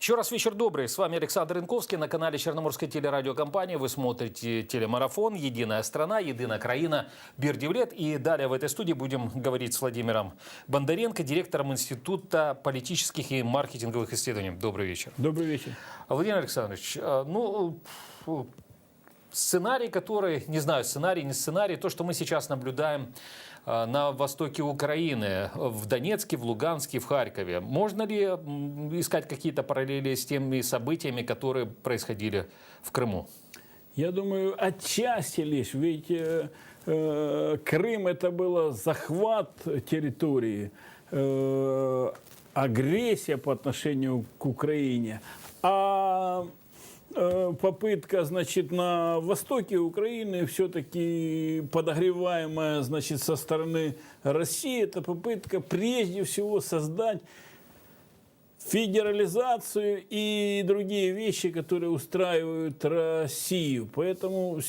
Еще раз вечер добрый. С вами Александр Инковский на канале Черноморской телерадиокомпании. Вы смотрите телемарафон «Единая страна», «Единая краина», Бирдивлет. И далее в этой студии будем говорить с Владимиром Бондаренко, директором Института политических и маркетинговых исследований. Добрый вечер. Добрый вечер. Владимир Александрович, э, ну, сценарий, который, не знаю, сценарий, не сценарий, то, что мы сейчас наблюдаем э, на востоке Украины, в Донецке, в Луганске, в Харькове. Можно ли искать какие-то параллели с теми событиями, которые происходили в Крыму? Я думаю, отчасти лишь, ведь э, э, Крым это было захват территории, э, агрессия по отношению к Украине, а попытка, значит, на востоке Украины все-таки подогреваемая, значит, со стороны России, это попытка прежде всего создать федерализацию и другие вещи, которые устраивают Россию. Поэтому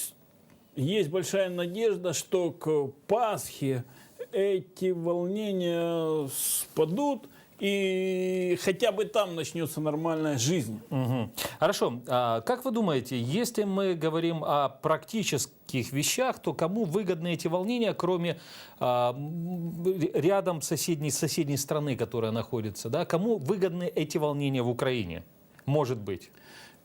есть большая надежда, что к Пасхе эти волнения спадут, и хотя бы там начнется нормальная жизнь. Мгм. Хорошо. А как вы думаете, если мы говорим о практических вещах, то кому выгодны эти волнения, кроме а, рядом соседней, соседней страны, которая находится? Да? Кому выгодны эти волнения в Украине? Может быть.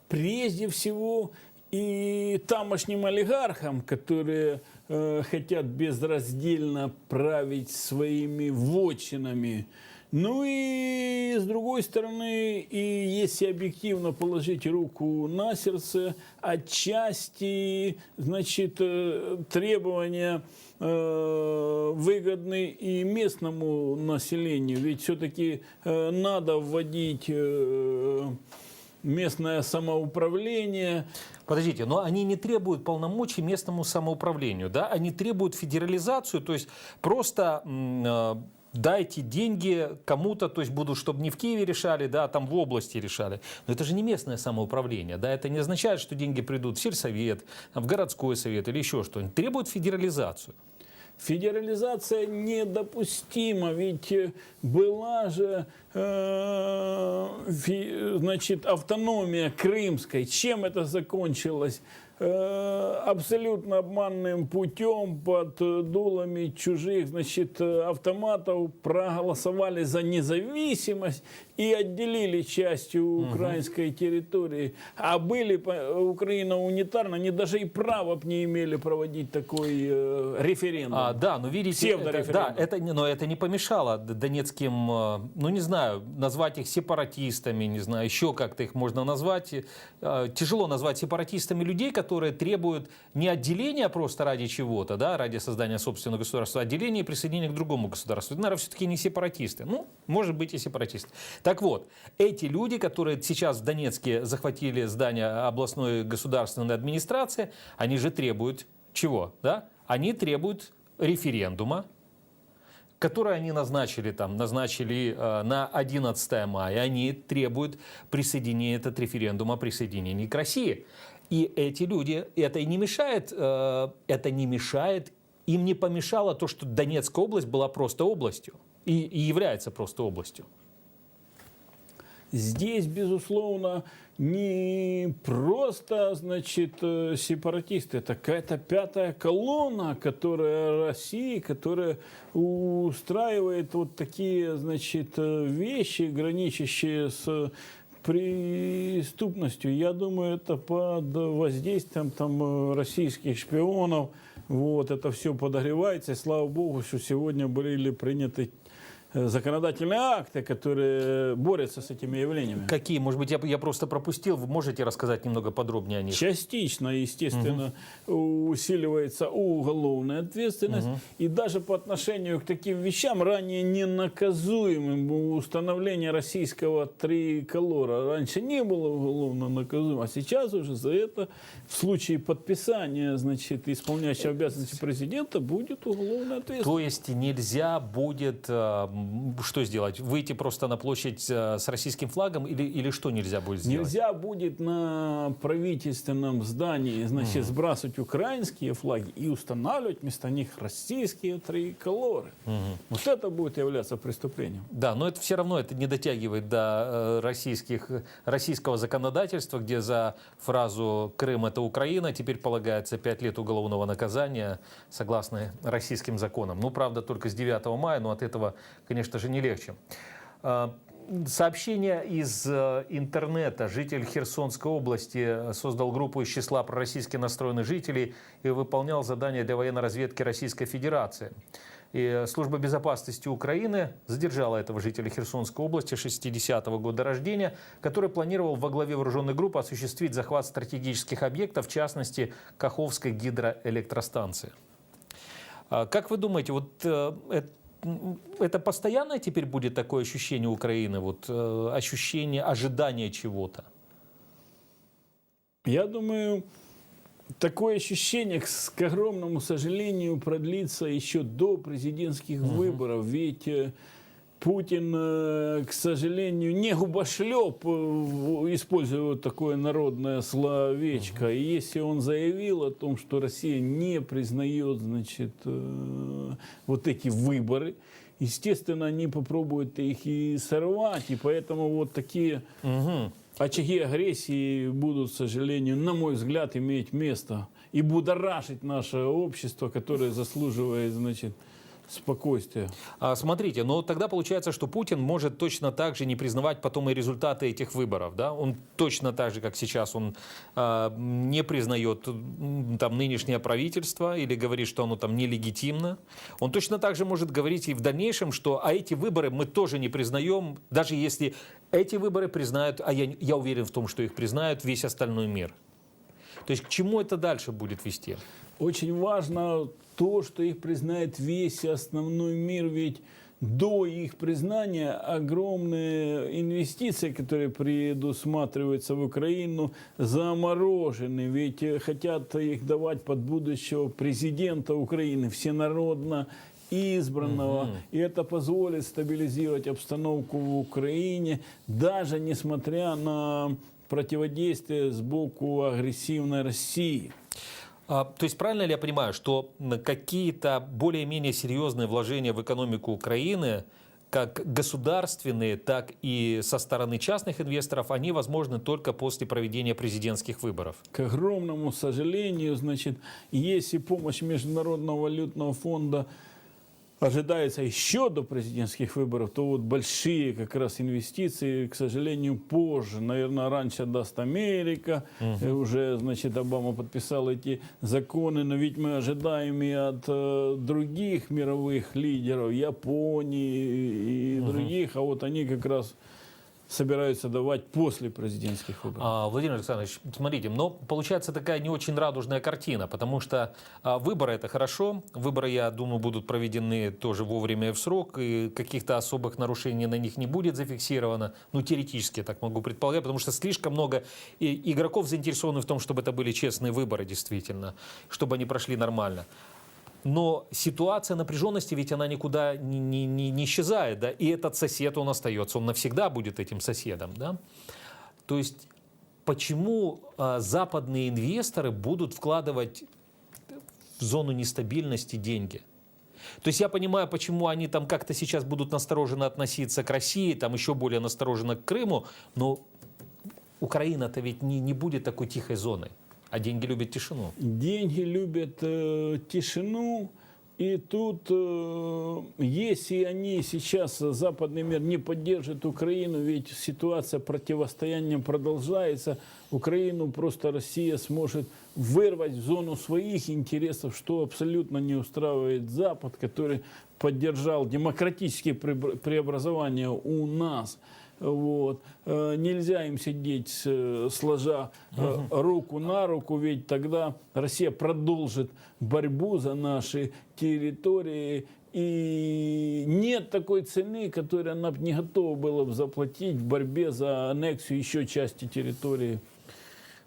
прежде всего и тамошним олигархам, которые э, хотят безраздельно править своими вотчинами. Ну и с другой стороны, и если объективно положить руку на сердце, отчасти, значит, э, требования э, выгодны и местному населению. Ведь все-таки надо вводить э, местное самоуправление. Подождите, но они не требуют полномочий местному самоуправлению, да? Они требуют федерализацию, то есть просто э, дайте деньги кому-то, то есть будут, чтобы не в Киеве решали, да, а там в области решали. Но это же не местное самоуправление, да? Это не означает, что деньги придут в сельсовет, в городской совет или еще что-нибудь. Требуют федерализацию. Федерализация недопустима, ведь была же значит, автономия крымской. Чем это закончилось? Э, абсолютно обманным путем под э, дулами чужих значит, э, автоматов проголосовали за независимость и отделили частью украинской территории. А были Украина унитарна, они даже и права не имели проводить такой э, референдум. А, да, но видите, это, да, это, не- но это не помешало донецким, э, ну не знаю, назвать их сепаратистами, не знаю, еще как-то их можно назвать. Э, Тяжело назвать сепаратистами людей, которые требуют не отделения просто ради чего-то, да, ради создания собственного государства, а отделения и присоединения к другому государству. Это, наверное, все-таки не сепаратисты. Ну, может быть и сепаратисты. Так вот, эти люди, которые сейчас в Донецке захватили здание областной государственной администрации, они же требуют чего, да? Они требуют референдума, который они назначили там, назначили э, на 11 мая, они требуют присоединения этот референдум о присоединении к России. И эти люди, это и не мешает, э, это не мешает, им не помешало то, что Донецкая область была просто областью и, и является просто областью. Здесь, безусловно, не просто, значит, э, сепаратисты, это какая-то пятая колонна, которая России, которая устраивает вот такие, значит, э, вещи, граничащие с преступностью. Я думаю, это под воздействием там э, российских шпионов. Вот это все подогревается. И слава богу, что сегодня были приняты законодательные акты, которые борются с этими явлениями. Какие, может быть, я, я просто пропустил, вы можете рассказать немного подробнее о них? Частично, естественно, усиливается уголовная ответственность. И даже по отношению к таким вещам, ранее ненаказуемым, установление российского триколора раньше не было уголовно наказуемо, а сейчас уже за это в случае подписания, значит, исполняющего обязанности президента будет уголовная ответственность. То есть нельзя будет э, что сделать? Выйти просто на площадь э, с российским флагом или, или что нельзя будет сделать? Нельзя будет на правительственном здании, значит, сбрасывать украинские флаги и устанавливать вместо них российские триколоры. Вот это будет являться преступлением. Да, но это все равно это не дотягивает до э, российских, российского законодательства, где за фразу «Крым – это Украина» теперь полагается 5 лет уголовного наказания согласно российским законам. Ну, правда, только с 9 мая, но от этого, конечно же, не легче. А, Сообщение из э, интернета. Житель Херсонской области создал группу из числа пророссийски настроенных жителей и выполнял задания для военной разведки Российской Федерации. И Служба безопасности Украины задержала этого жителя Херсонской области 60-го года рождения, который планировал во главе вооруженной группы осуществить захват стратегических объектов, в частности, Каховской гидроэлектростанции. А Как вы думаете, вот э, эт- м, это постоянное теперь будет такое ощущение Украины, вот э, ощущение ожидания чего-то? Я думаю, такое ощущение, к, огромному сожалению, продлится еще до президентских выборов. Ведь э, Путин, э, к сожалению, не губошлеп, э, используя вот такое народное словечко. И если он заявил о том, что Россия не признает, значит, э, вот эти выборы, естественно, они попробуют их и сорвать. И поэтому вот такие очаги агрессии будут, к сожалению, на мой взгляд, иметь место и будоражить наше общество, которое заслуживает, значит, спокойствия. А, Смотрите, но тогда получается, что Путин может точно так же не признавать потом и результаты этих выборов. Да? Он точно так же, как сейчас, он а, не признает там, нынешнее правительство или говорит, что оно там нелегитимно. Он точно так же может говорить и в дальнейшем, что а эти выборы мы тоже не признаем, даже если эти выборы признают, а я, я уверен в том, что их признают весь остальной мир. То есть к чему это дальше будет вести? Очень важно то, что их признает весь основной мир, ведь до их признания огромные инвестиции, которые предусматриваются в Украину, заморожены. Ведь э, хотят их давать под будущего президента Украины, всенародно избранного. И это позволит стабилизировать обстановку в Украине, даже несмотря на противодействие сбоку агрессивной России. А, То есть правильно ли я понимаю, что какие-то более-менее серьезные вложения в экономику Украины, как государственные, так и со стороны частных инвесторов, они возможны только после проведения президентских выборов? К огромному сожалению, значит, если помощь Международного валютного фонда ожидается еще до президентских выборов, то вот большие как раз инвестиции, к сожалению, позже. Наверное, раньше даст Америка. Э, Уже, значит, Обама подписал эти законы, но ведь мы ожидаем и от э, других мировых лидеров, Японии и других, а вот они как раз собираются давать после президентских выборов. А, Владимир Александрович, смотрите, но получается такая не очень радужная картина, потому что а, выборы это хорошо, выборы, я думаю, будут проведены тоже вовремя и в срок, и каких-то особых нарушений на них не будет зафиксировано, ну теоретически я так могу предполагать, потому что слишком много игроков заинтересованы в том, чтобы это были честные выборы действительно, чтобы они прошли нормально. Но ситуация напряженности, ведь она никуда не, не- не- не исчезает, да, и этот сосед, он остается, он навсегда будет этим соседом, да. То есть почему а, западные инвесторы будут вкладывать в зону нестабильности деньги? То есть я понимаю, почему они там как-то сейчас будут настороженно относиться к России, там еще более настороженно к Крыму, но Украина-то ведь не, не будет такой тихой зоной, а деньги любят тишину. Деньги любят э, тишину. И тут, э, если они сейчас, э, западный мир, не поддержит Украину, ведь ситуация противостояния продолжается, Украину просто Россия сможет вырвать в зону своих интересов, что абсолютно не устраивает Запад, который поддержал демократические преобразования у нас. Вот. Э, Нельзя им сидеть, э, сложа э, руку на руку, ведь тогда Россия продолжит борьбу за наши территории. И нет такой цены, которую она б не готова была бы заплатить в борьбе за аннексию еще части территории.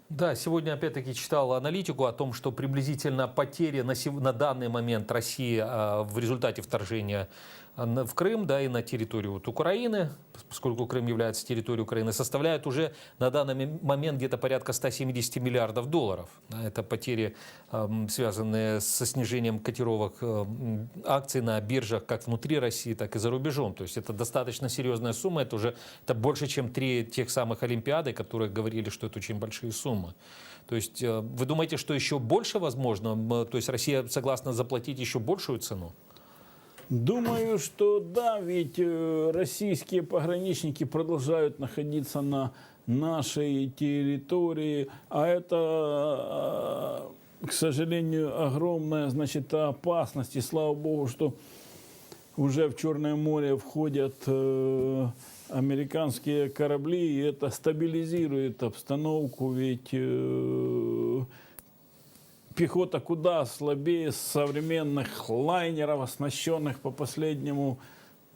Да, сегодня опять-таки читал аналитику о том, что приблизительно потери на, сев- на данный момент России а, в результате вторжения в Крым, да, и на территорию вот Украины, поскольку Крым является территорией Украины, составляют уже на данный момент где-то порядка 170 миллиардов долларов. Это потери, эм, связанные со снижением котировок эм, акций на биржах как внутри России, так и за рубежом. То есть это достаточно серьезная сумма, это уже это больше, чем три тех самых Олимпиады, которые говорили, что это очень большие суммы. То есть э, вы думаете, что еще больше возможно? То есть Россия согласна заплатить еще большую цену? Думаю, что да, ведь э, российские пограничники продолжают находиться на нашей территории, а это, э, к сожалению, огромная, значит, опасность. И слава богу, что уже в Черное море входят э, американские корабли, и это стабилизирует обстановку, ведь пехота куда слабее современных лайнеров, оснащенных по последнему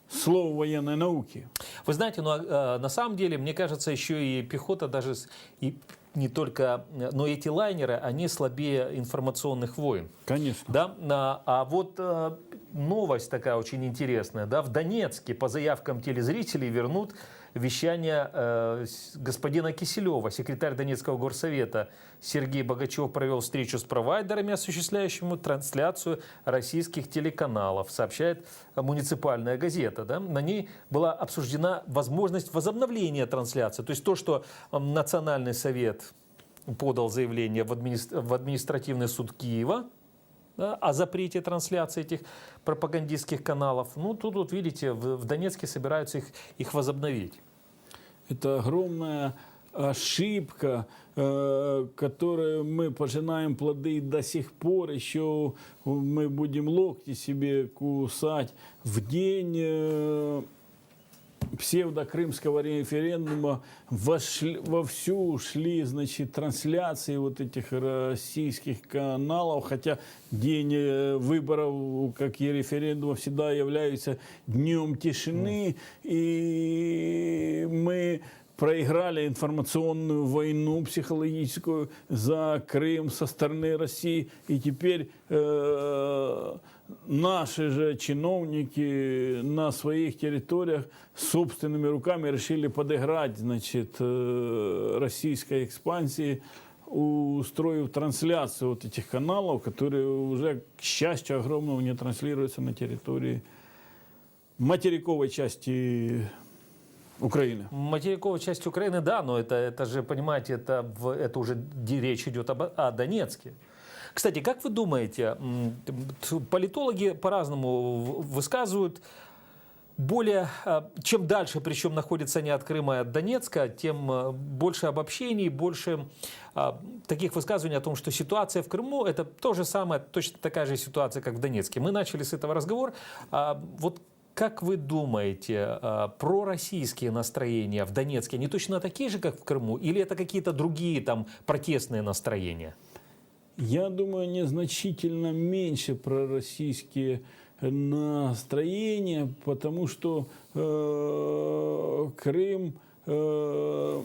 слову военной науки. Вы знаете, но э, на самом деле, мне кажется, еще и пехота даже и не только, но эти лайнеры, они слабее информационных войн. Конечно. Да? А, а вот э, новость такая очень интересная. Да? В Донецке по заявкам телезрителей вернут вещание э, господина Киселева, секретарь Донецкого горсовета Сергей Богачев провел встречу с провайдерами, осуществляющими трансляцию российских телеканалов, сообщает муниципальная газета. Да? На ней была обсуждена возможность возобновления трансляции. То есть то, что Национальный совет подал заявление в, администр- в административный суд Киева, да, о запрете трансляции этих пропагандистских каналов. Ну, тут вот видите, в, в Донецке собираются их, их возобновить. Это огромная ошибка, э, которую мы пожинаем плоды до сих пор. Еще мы будем локти себе кусать в день э, псевдокрымского референдума вошли, вовсю шли, значит, трансляции вот этих российских каналов, хотя день э, выборов, как и референдума, всегда является днем тишины, и мы проиграли информационную войну психологическую за Крым со стороны России, и теперь э, наши же чиновники на своих территориях собственными руками решили подыграть, значит, э, российской экспансии, устроив трансляцию вот этих каналов, которые уже, к счастью огромному, не транслируются на территории материковой части Украины. Материковая часть Украины, да, но это, это же, понимаете, это, это уже речь идет об, о Донецке. Кстати, как вы думаете, политологи по-разному высказывают, более, а, чем дальше, причем находится не от Крыма, а от Донецка, тем а, больше обобщений, больше а, таких высказываний о том, что ситуация в Крыму это то же самое, точно такая же ситуация, как в Донецке. Мы начали с этого разговор. Вот как вы думаете, а, пророссийские настроения в Донецке, они точно такие же, как в Крыму, или это какие-то другие там протестные настроения? Я думаю, незначительно меньше пророссийские настроения, потому что э, Крым э,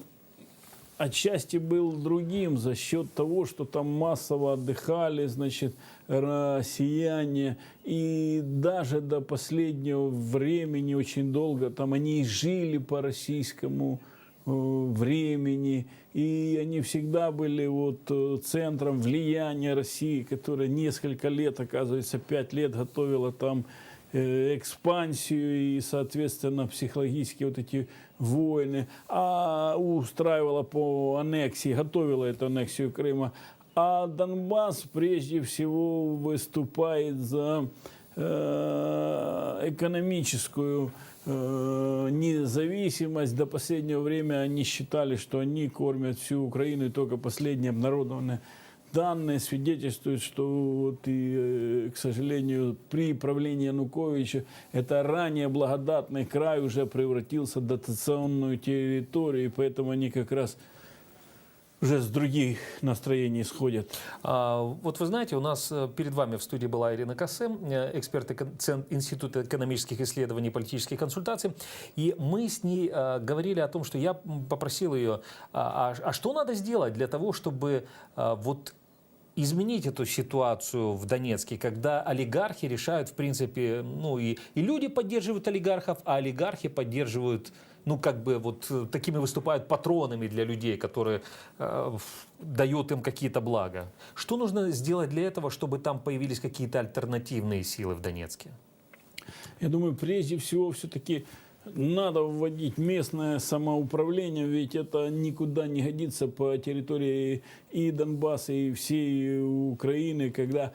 отчасти был другим за счет того, что там массово отдыхали, значит, россияне. И даже до последнего времени, очень долго, там они жили по российскому э, времени, и они всегда были вот э, центром влияния России, которая несколько лет, оказывается, пять лет готовила там э, экспансию и, соответственно, психологические вот эти войны, а устраивала по аннексии, готовила эту аннексию Крыма. А Донбасс прежде всего выступает за э, экономическую э, независимость. До последнего времени они считали, что они кормят всю Украину, и только последние обнародованные данные свидетельствуют, что вот и, э, к сожалению, при правлении Януковича это ранее благодатный край уже превратился в дотационную территорию, и поэтому они как раз уже с других настроений сходят. А, Вот вы знаете, у нас э, перед вами в студии была Ирина Кассе, э, эксперт Института экономических исследований и политических консультаций. И мы с ней э, говорили о том, что я попросил ее, а, а- а что надо сделать для того, чтобы а, вот изменить эту ситуацию в Донецке, когда олигархи решают, в принципе, ну и, и люди поддерживают олигархов, а олигархи поддерживают, ну как бы вот э, такими выступают патронами для людей, которые э, дают им какие-то блага. Что нужно сделать для этого, чтобы там появились какие-то альтернативные силы в Донецке? Я думаю, прежде всего все-таки надо вводить местное самоуправление, ведь это никуда не годится по территории и Донбасса, и всей Украины, когда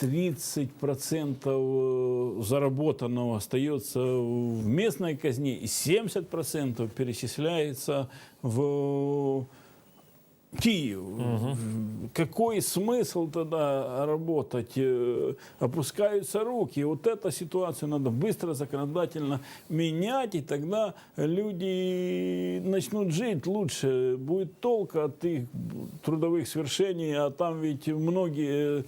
30% заработанного остается в местной казне, и 70% перечисляется в Киев. Какой смысл тогда работать? Э, Опускаются руки. Вот эту ситуацию надо быстро, законодательно менять, и тогда люди начнут жить лучше. Будет толк от их трудовых свершений, а там ведь многие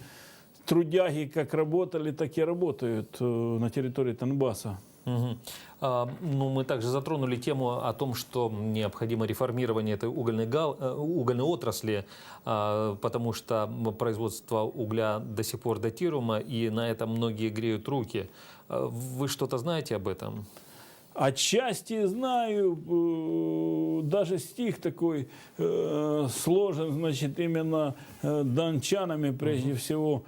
трудяги как работали, так и работают э, на территории Донбасса. А, Ну, мы также затронули тему о том, что необходимо реформирование этой угольной, гал- э, угольной отрасли, а, потому что производство угля до сих пор датируемо, и на этом многие греют руки. А Вы что-то знаете об этом? Отчасти знаю, э, даже стих такой э, сложен, значит, именно дончанами прежде всего.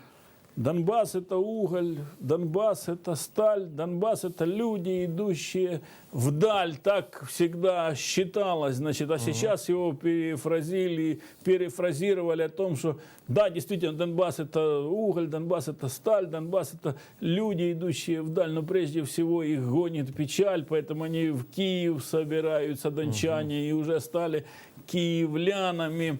Донбасс это уголь, Донбасс это сталь, Донбасс это люди, идущие вдаль. Так всегда считалось, значит, а сейчас его перефразили, перефразировали о том, что да, действительно, Донбасс это уголь, Донбасс это сталь, Донбасс это люди, идущие вдаль, но прежде всего их гонит печаль, поэтому они в Киев собираются, дончане, и уже стали киевлянами.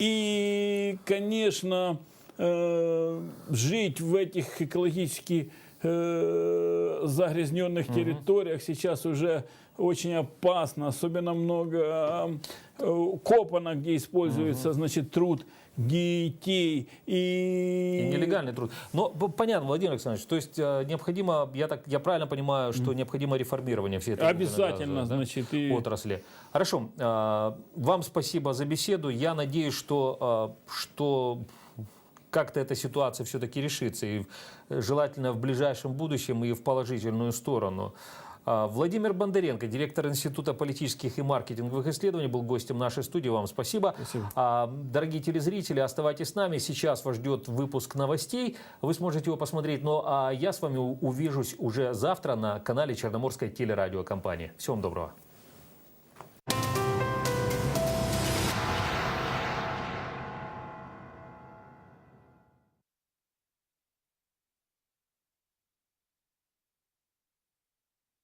И, конечно, э, жить в этих экологически э, загрязненных территориях сейчас уже очень опасно, особенно много э, копанок, где используется, значит, труд детей. И, И нелегальный труд. Но понятно, Владимир Александрович, то есть э, необходимо, я, так, я правильно понимаю, что необходимо реформирование всей этой Обязательно, да, значит, и- отрасли. Хорошо, э, вам спасибо за беседу. Я надеюсь, что, что как-то эта ситуация все-таки решится, и э, желательно в ближайшем будущем и в положительную сторону. А, Владимир Бондаренко, директор Института политических и маркетинговых исследований, был гостем нашей студии. Вам спасибо. Спасибо. А, Дорогие телезрители, оставайтесь с нами. Сейчас вас ждет выпуск новостей. Вы сможете его посмотреть. Ну а я с вами увижусь уже завтра на канале Черноморской телерадиокомпании. Всего вам доброго.